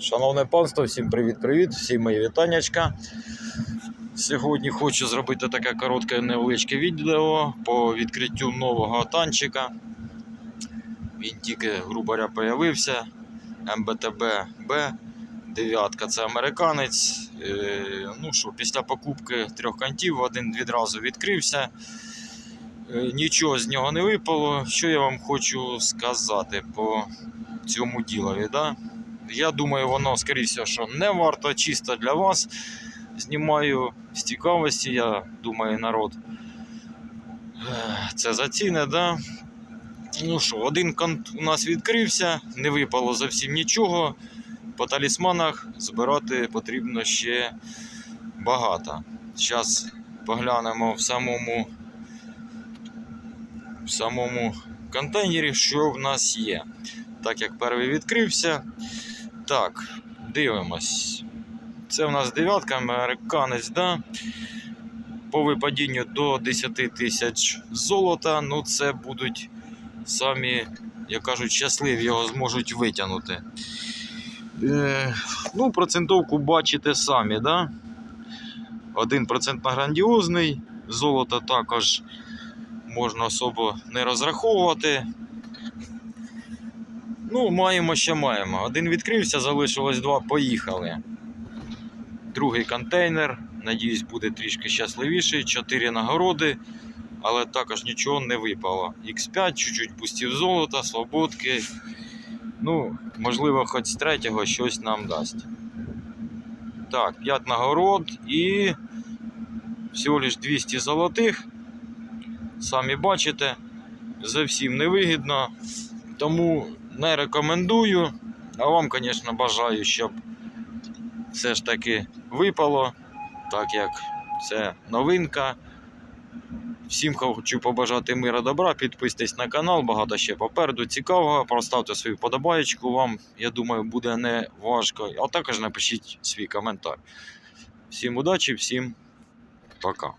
Шановне панство, всім привіт-привіт, всім мої вітаннячка. Сьогодні хочу зробити таке коротке невеличке відео по відкриттю нового танчика. Він тільки, грубо говоря, появився. МБТБ Б. Дев'ятка це американець. Е, ну що, після покупки трьох кантів один відразу відкрився. Е, Нічого з нього не випало. Що я вам хочу сказати по цьому ділові? Да? Я думаю, воно, скоріше, що не варто чисто для вас. Знімаю з цікавості, я думаю, народ це заціне, да? Ну що, один кант у нас відкрився, не випало зовсім нічого. По талісманах збирати потрібно ще багато. Зараз поглянемо в самому, в самому контейнері, що в нас є. Так як перший відкрився. Так, дивимось. Це в нас дев'ятка, американець, да? По випадінню до 10 тисяч золота. Ну, це будуть самі, як кажуть, щасливі його зможуть витягнути. Е, ну, процентовку бачите самі, да? 1% на грандіозний, золото також можна особо не розраховувати. Ну, маємо, що маємо. Один відкрився, залишилось два, поїхали. Другий контейнер. Надіюсь, буде трішки щасливіший. Чотири нагороди, але також нічого не випало. X5, чуть-чуть пустів золота, свободки. Ну, можливо, хоч з третього щось нам дасть. Так, 5 нагород і всього лиш 200 золотих. Самі бачите, зовсім невигідно. Тому не рекомендую. А вам, звісно, бажаю, щоб все ж таки випало, так як це новинка. Всім хочу побажати мира добра, підписуйтесь на канал, багато ще попереду цікавого. Проставте свою подобаєчку, вам, я думаю, буде не важко. А також напишіть свій коментар. Всім удачі, всім пока.